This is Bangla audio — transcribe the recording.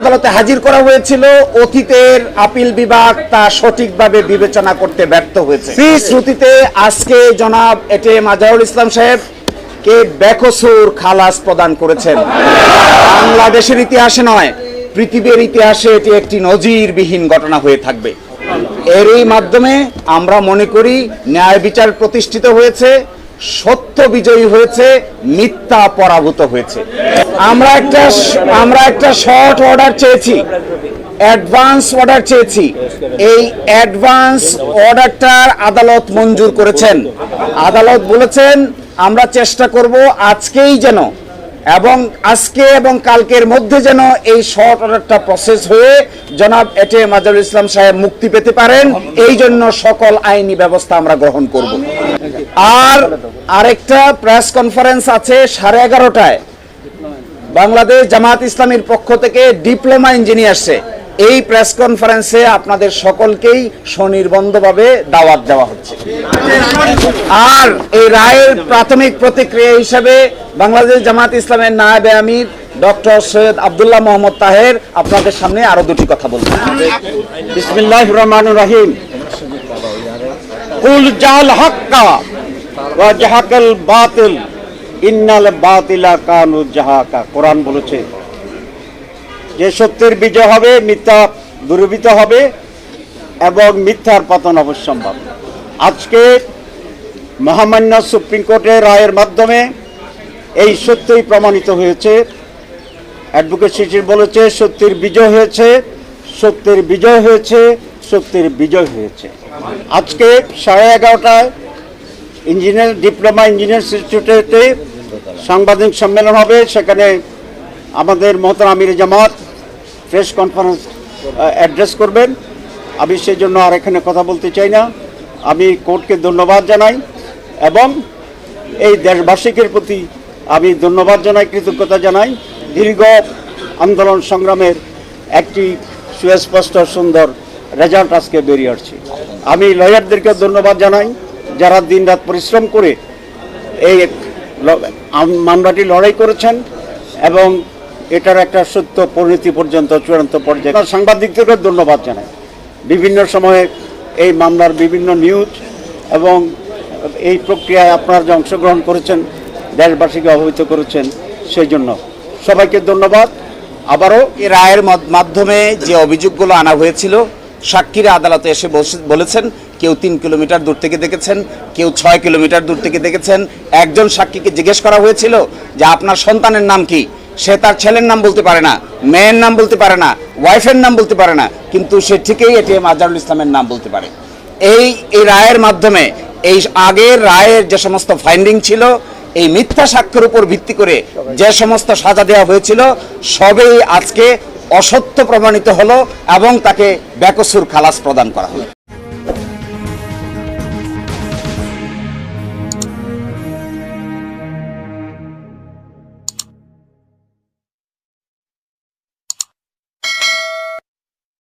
আদালতে হাজির করা হয়েছিল। অতীতের আপিল বিভাগ তা সঠিকভাবে বিবেচনা করতে ব্যর্থ হয়েছে। সেই শ্রুতিতে আজকে জনাব এটে মাজাউল ইসলাম সাহেব কে বেকসুর খালাস প্রদান করেছেন। বাংলাদেশের ইতিহাসে নয় পৃথিবীর ইতিহাসে এটি একটি নজিরবিহীন ঘটনা হয়ে থাকবে। এরই মাধ্যমে আমরা মনে করি ন্যায় বিচার প্রতিষ্ঠিত হয়েছে। সত্য বিজয়ী হয়েছে, মিথ্যা পরাভূত হয়েছে। আমরা একটা আমরা একটা শর্ট অর্ডার চেয়েছি, অ্যাডভান্স অর্ডার চেয়েছি। এই অ্যাডভান্স অর্ডারটার আদালত মঞ্জুর করেছেন। আদালত বলেছেন, আমরা চেষ্টা করব আজকেই যেন এবং আজকে এবং কালকের মধ্যে যেন এই শর্ট অর্ডারটা প্রসেস হয়ে জনাব এটে মাজারুল ইসলাম সাহেব মুক্তি পেতে পারেন, এই জন্য সকল আইনি ব্যবস্থা আমরা গ্রহণ করব। আর আরেকটা প্রেস কনফারেন্স আছে সাড়ে এগারোটায়। বাংলাদেশ জামাত ইসলামীর পক্ষ থেকে ডিপ্লোমা ইঞ্জিনিয়ার্সে এই প্রেস কনফারেন্সে আপনাদের সকলকেই স্বনির্বন্ধভাবে দাওয়াত দেওয়া হচ্ছে। আর এই রায়ের প্রাথমিক প্রতিক্রিয়া হিসেবে বাংলাদেশ জামাত ইসলামের নায়েব আমির ডক্টর সৈয়দ আবদুল্লাহ মোহাম্মদ তাহের আপনাদের সামনে আরও দুটি কথা বলবেন। বিসমিল্লাহ রহমান রহিম। কুল জাল হক্কা ওয়া জাহাকাল বাতিল। ইন্নাল বাতিলা কানু জাহাকা। কোরআন বলেছে যে সত্যের বিজয় হবে, মিথ্যা দুর্বৃত হবে এবং মিথ্যার পতন অবশ্যম্ভব। আজকে মহামান্য সুপ্রিম কোর্টের রায়ের মাধ্যমে এই সত্যই প্রমাণিত হয়েছে। অ্যাডভোকেট শিশির বলেছে, সত্যের বিজয় হয়েছে, সত্যের বিজয় হয়েছে, সত্যের বিজয় হয়েছে। আজকে সাড়ে এগারোটায় ইঞ্জিনিয়ার, ডিপ্লোমা ইঞ্জিনিয়ার ইনস্টিটিউটে সাংবাদিক সম্মেলন হবে। সেখানে আমাদের মহতর আমির জামাত প্রেস কনফারেন্স অ্যাড্রেস করবেন। আমি সেই জন্য আর এখানে কথা বলতে চাই না। আমি কোর্টকে ধন্যবাদ জানাই এবং এই দেশবাসীকের প্রতি আমি ধন্যবাদ জানাই, কৃতজ্ঞতা জানাই। দীর্ঘ আন্দোলন সংগ্রামের একটি সুস্পষ্ট, সুন্দর রেজাল্ট আজকে বেরিয়ে আসছে। আমি লয়ারদেরকে ধন্যবাদ জানাই, যারা দিনরাত পরিশ্রম করে এই মামলাটি লড়াই করেছেন এবং এটার একটা সত্য পরিণতি পর্যন্ত, চূড়ান্ত পর্যায়ে। সাংবাদিকদেরকে ধন্যবাদ জানাই। বিভিন্ন সময়ে এই মামলার বিভিন্ন নিউজ এবং এই প্রক্রিয়ায় আপনারা যে অংশগ্রহণ করেছেন, দেশবাসীকে অবহিত করেছেন, সেই জন্য সবাইকে ধন্যবাদ। আবারও এই রায়ের মাধ্যমে যে অভিযোগগুলো আনা হয়েছিল, সাক্ষীরা আদালতে এসে বলেছেন, কেউ তিন কিলোমিটার দূর থেকে দেখেছেন, কেউ ছয় কিলোমিটার দূর থেকে দেখেছেন। একজন সাক্ষীকে জিজ্ঞেস করা হয়েছিল যে আপনার সন্তানের নাম কি? সে তার ছেলের নাম বলতে পারে না, মেয়ের নাম বলতে পারে না, ওয়াইফের নাম বলতে পারে না, কিন্তু সে ঠিকই এটিএম আজহারুল ইসলামের নাম বলতে পারে। এই এই রায়ের মাধ্যমে, এই আগের রায়ের যে সমস্ত ফাইন্ডিং ছিল, এই মিথ্যা সাক্ষ্যের উপর ভিত্তি করে যে সমস্ত সাজা দেওয়া হয়েছিল, সবেই আজকে অসত্য প্রমাণিত হলো এবং তাকে বেকসুর খালাস প্রদান করা হলো।